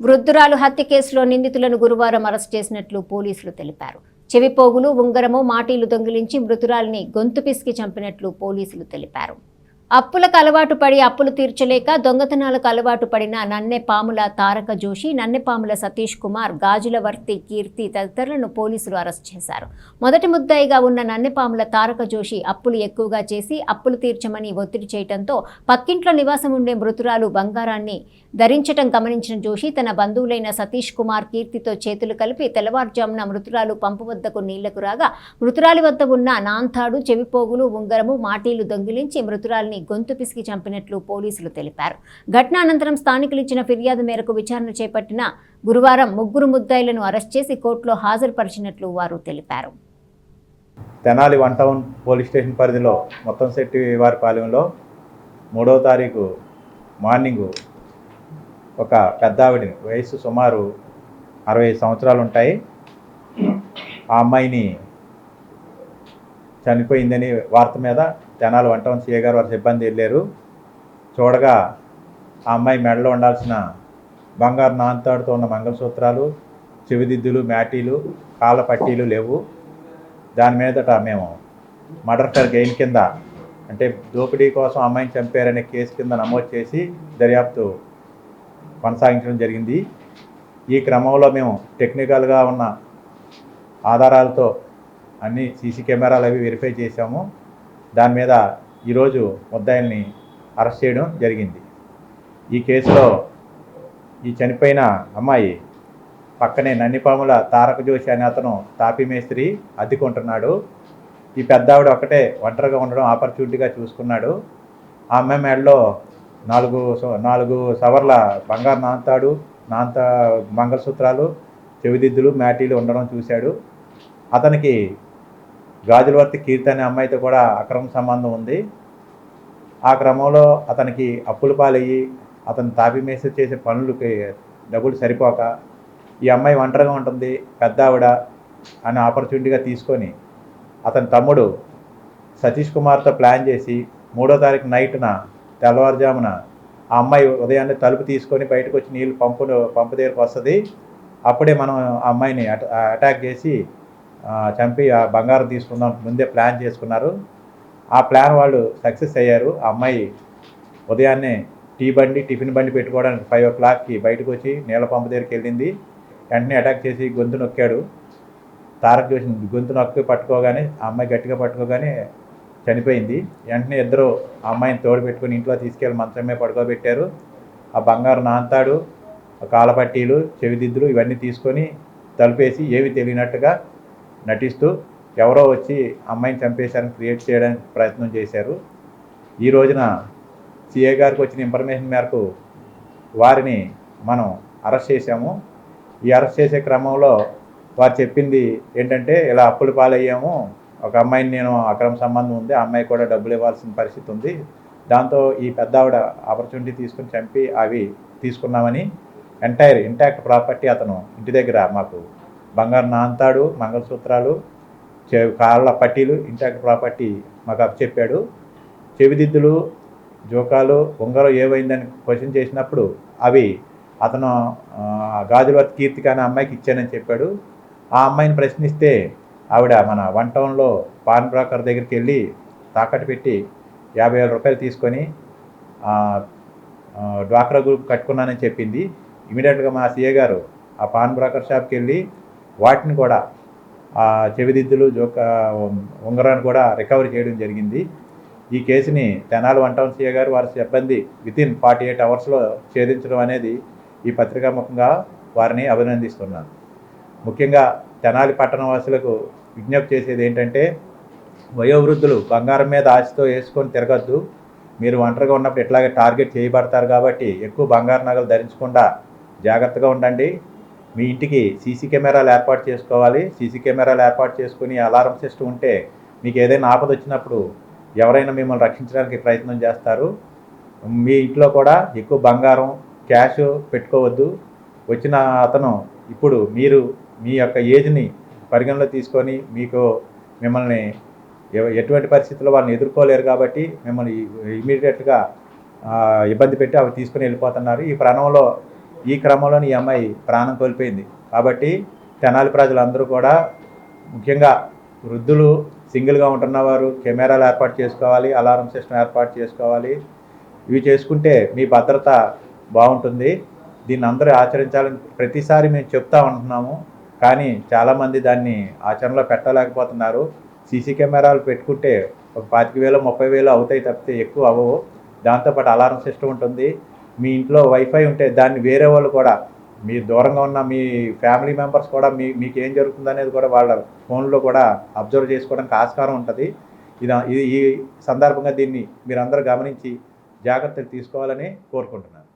వృద్ధురాలు హత్య కేసులో నిందితులను గురువారం అరెస్ట్ చేసినట్లు పోలీసులు తెలిపారు. చెవిపోగులు ఉంగరము మాటీలు దొంగిలించి మృతురాలిని గొంతు పిసికి చంపినట్లు పోలీసులు తెలిపారు. అప్పులకు అలవాటు పడి అప్పులు తీర్చలేక దొంగతనాలకు అలవాటు పడిన నన్నె పాముల తారక జోషి నన్నెపాముల సతీష్ కుమార్ గాజులవర్తి కీర్తి తదితరులను పోలీసులు అరెస్ట్ చేశారు. మొదటి ముద్దాయిగా ఉన్న నన్నెపాముల తారక జోషి అప్పులు ఎక్కువగా చేసి అప్పులు తీర్చమని ఒత్తిడి చేయడంతో పక్కింట్లో నివాసం ఉండే మృతురాలు బంగారాన్ని ధరించటం గమనించిన జోషి తన బంధువులైన సతీష్ కుమార్ కీర్తితో చేతులు కలిపి తెల్లవారుజామున మృతురాలు పంపు వద్దకు నీళ్ళకు రాగా మృతురాలి వద్ద ఉన్న నాంతాడు చెవిపోగులు ఉంగరము మాటీలు దొంగిలించి మృతురాలిని గొంతు పిసికి చంపినట్లు పోలీసులు తెలిపారు. ఘటన అనంతరం స్థానికులు ఇచ్చిన ఫిర్యాదు మేరకు విచారణ చేపట్టిన గురువారం ముగ్గురు ముద్దాయిలను అరెస్ట్ చేసి కోర్టులో హాజరుపరిచినట్లు వారు తెలిపారు. Tenali one town police station పరిధిలో మొత్తం శెట్టి వారి పాలెంలో మూడవ తారీఖు మార్నింగు ఒక పెద్ద ఆవిడని వయసు సుమారు అరవై సంవత్సరాలు ఉంటాయి. ఆ అమ్మాయిని చనిపోయిందని వార్త మీద తెనాలి వంట సీఏ గారు వారి సిబ్బంది వెళ్ళారు. చూడగా ఆ అమ్మాయి మెడలో ఉండాల్సిన బంగారు నాంతాడుతో ఉన్న మంగళసూత్రాలు చెవిదిద్దులు మ్యాటీలు కాళ్ళ పట్టీలు లేవు. దాని మీదట మేము మర్డర్ ఫర్ గెయిన్ కింద అంటే దోపిడీ కోసం అమ్మాయిని చంపారనే కేసు కింద నమోదు చేసి దర్యాప్తు కొనసాగించడం జరిగింది. ఈ క్రమంలో మేము టెక్నికల్గా ఉన్న ఆధారాలతో అన్ని సీసీ కెమెరాలు అవి వెరిఫై చేశాము. దాని మీద ఈరోజు ముద్దాయిల్ని అరెస్ట్ చేయడం జరిగింది. ఈ కేసులో ఈ చనిపోయిన అమ్మాయి పక్కనే నన్నిపాముల తారక జోషి అనే అతను తాపీ మేస్త్రి అద్దెకుంటున్నాడు. ఈ పెద్ద ఆవిడ ఒకటే ఒంటరిగా ఉండడం ఆపర్చునిటీగా చూసుకున్నాడు. ఆ అమ్మాయి మేడలో నాలుగు స- నాలుగు సవర్ల బంగారు నాంతాడు నాంత మంగళసూత్రాలు చెవిదిద్దులు మ్యాటీలు ఉండడం చూశాడు. అతనికి గాజులవర్తి కీర్తి అనే అమ్మాయితో కూడా అక్రమ సంబంధం ఉంది. ఆ క్రమంలో అతనికి అప్పుల పాలయ్యి అతను తాపి చేసే పనులకి డబ్బులు సరిపోక ఈ అమ్మాయి ఒంటరిగా ఉంటుంది పెద్ద ఆవిడ అని ఆపర్చునిటీగా తీసుకొని అతని తమ్ముడు సతీష్ కుమార్తో ప్లాన్ చేసి మూడో తారీఖు నైట్న తెల్లవారుజామున ఆ అమ్మాయి ఉదయాన్నే తలుపు తీసుకొని బయటకు వచ్చి నీళ్ళు పంపు పంపు దగ్గరకు వస్తుంది. అప్పుడే మనం ఆ అమ్మాయిని అటాక్ చేసి చంపి ఆ బంగారం తీసుకుందాం ముందే ప్లాన్ చేసుకున్నారు. ఆ ప్లాన్ వాళ్ళు సక్సెస్ అయ్యారు. ఆ అమ్మాయి ఉదయాన్నే టీ బండి టిఫిన్ బండి పెట్టుకోవడానికి ఫైవ్ ఓ క్లాక్కి బయటకు వచ్చి నీళ్ళ పంపు దగ్గరికి వెళ్ళింది. వెంటనే అటాక్ చేసి గొంతు నొక్కాడు. తారక్ జోషి గొంతు నొక్కి పట్టుకోగానే ఆ అమ్మాయి గట్టిగా పట్టుకోగానే చనిపోయింది. వెంటనే ఇద్దరు ఆ అమ్మాయిని తోడు పెట్టుకొని ఇంట్లో తీసుకెళ్ళి మంచం మీద పడుకోబెట్టారు. ఆ బంగారు నాంతాడు కాలపట్టీలు చెవిదిద్దులు ఇవన్నీ తీసుకొని తలుపేసి ఏవి తెలియనట్టుగా నటిస్తూ ఎవరో వచ్చి అమ్మాయిని చంపేశారని క్రియేట్ చేయడానికి ప్రయత్నం చేశారు. ఈ రోజున సిఏ గారికి వచ్చిన ఇన్ఫర్మేషన్ మేరకు వారిని మనం అరెస్ట్ చేశాము. ఈ అరెస్ట్ చేసే క్రమంలో వారు చెప్పింది ఏంటంటే ఇలా అప్పులు పాలయ్యాము. ఒక అమ్మాయిని నేను అక్రమ సంబంధం ఉంది ఆ అమ్మాయి కూడా డబ్బులు ఇవ్వాల్సిన పరిస్థితి ఉంది. దాంతో ఈ పెద్ద ఆవిడ ఆపర్చునిటీ తీసుకుని చంపి అవి తీసుకున్నామని ఎంటైర్ ఇంటాక్ట్ ప్రాపర్టీ అతను ఇంటి దగ్గర మాకు బంగారు నాంతాడు మంగళసూత్రాలు చె కాళ్ళ పట్టీలు ఇంటాక్ట్ ప్రాపర్టీ మాకు అప్పచెప్పాడు. చెవిదిద్దులు జోకాలు ఉంగరం ఏమైందని క్వశ్చన్ చేసినప్పుడు అవి అతను ఆ, గాజులవర్తి కీర్తిక అనే అమ్మాయికి ఇచ్చానని చెప్పాడు. ఆ అమ్మాయిని ప్రశ్నిస్తే ఆవిడ మన వన్ టౌన్లో పాన్ బ్రోకర్ దగ్గరికి వెళ్ళి తాకట్టు పెట్టి యాభై వేల రూపాయలు తీసుకొని డ్వాక్రా గ్రూప్ కట్టుకున్నానని చెప్పింది. ఇమీడియట్గా మా సీఏ గారు ఆ పాన్ బ్రోకర్ షాప్కి వెళ్ళి వాటిని కూడా ఆ చెవిదిద్దులు జోక ఉంగరాన్ని కూడా రికవరీ చేయడం జరిగింది. ఈ కేసుని తెనాలి వన్ టౌన్ సీఏ గారు వారి సిబ్బంది వితిన్ ఫార్టీ ఎయిట్ అవర్స్లో ఛేదించడం అనేది ఈ పత్రికాముఖంగా వారిని అభినందిస్తున్నాను. ముఖ్యంగా తెనాలి పట్టణవాసులకు విజ్ఞప్తి చేసేది ఏంటంటే వయోవృద్ధులు బంగారం మీద ఆశతో వేసుకొని తిరగద్దు. మీరు ఒంటరిగా ఉన్నప్పుడు ఇట్లాగే టార్గెట్ చేయబడతారు కాబట్టి ఎక్కువ బంగారు నగలు ధరించకుండా జాగ్రత్తగా ఉండండి. మీ ఇంటికి సీసీ కెమెరాలు ఏర్పాటు చేసుకోవాలి. సీసీ కెమెరాలు ఏర్పాటు చేసుకుని అలారం సిస్టమ్ ఉంటే మీకు ఏదైనా ఆపద వచ్చినప్పుడు ఎవరైనా మిమ్మల్ని రక్షించడానికి ప్రయత్నం చేస్తారు. మీ ఇంట్లో కూడా ఎక్కువ బంగారం క్యాష్ పెట్టుకోవద్దు. వచ్చిన అతను ఇప్పుడు మీరు మీ యొక్క ఏజ్ని పరిగణలో తీసుకొని మీకు మిమ్మల్ని ఎటువంటి పరిస్థితుల్లో వాళ్ళని ఎదుర్కోలేరు కాబట్టి మిమ్మల్ని ఇమీడియట్గా ఇబ్బంది పెట్టి అవి తీసుకుని వెళ్ళిపోతున్నారు. ఈ ప్రాణంలో ఈ క్రమంలో ఈ అమ్మాయి ప్రాణం కోల్పోయింది. కాబట్టి తెనాలి ప్రజలందరూ కూడా ముఖ్యంగా వృద్ధులు సింగిల్గా ఉంటున్నవారు కెమెరాలు ఏర్పాటు చేసుకోవాలి అలారం సిస్టమ్ ఏర్పాటు చేసుకోవాలి. ఇవి చేసుకుంటే మీ భద్రత బాగుంటుంది. దీన్ని అందరూ ఆచరించాలని ప్రతిసారి మేము చెప్తా ఉంటున్నాము. కానీ చాలామంది దాన్ని ఆచరణలో పెట్టలేకపోతున్నారు. సీసీ కెమెరాలు పెట్టుకుంటే ఒక పాతిక వేలు ముప్పై వేలు అవుతాయి తప్పితే ఎక్కువ అవ్వవు. దాంతోపాటు అలారం సిస్టమ్ ఉంటుంది. మీ ఇంట్లో వైఫై ఉంటే దాన్ని వేరే వాళ్ళు కూడా మీ దూరంగా ఉన్న మీ ఫ్యామిలీ మెంబర్స్ కూడా మీ మీకు ఏం జరుగుతుంది అనేది కూడా వాళ్ళ ఫోన్లో కూడా అబ్జర్వ్ చేసుకోవడానికి ఆస్కారం ఉంటుంది. ఇది ఇది ఈ సందర్భంగా దీన్ని మీరందరూ గమనించి జాగ్రత్తలు తీసుకోవాలని కోరుకుంటున్నాను.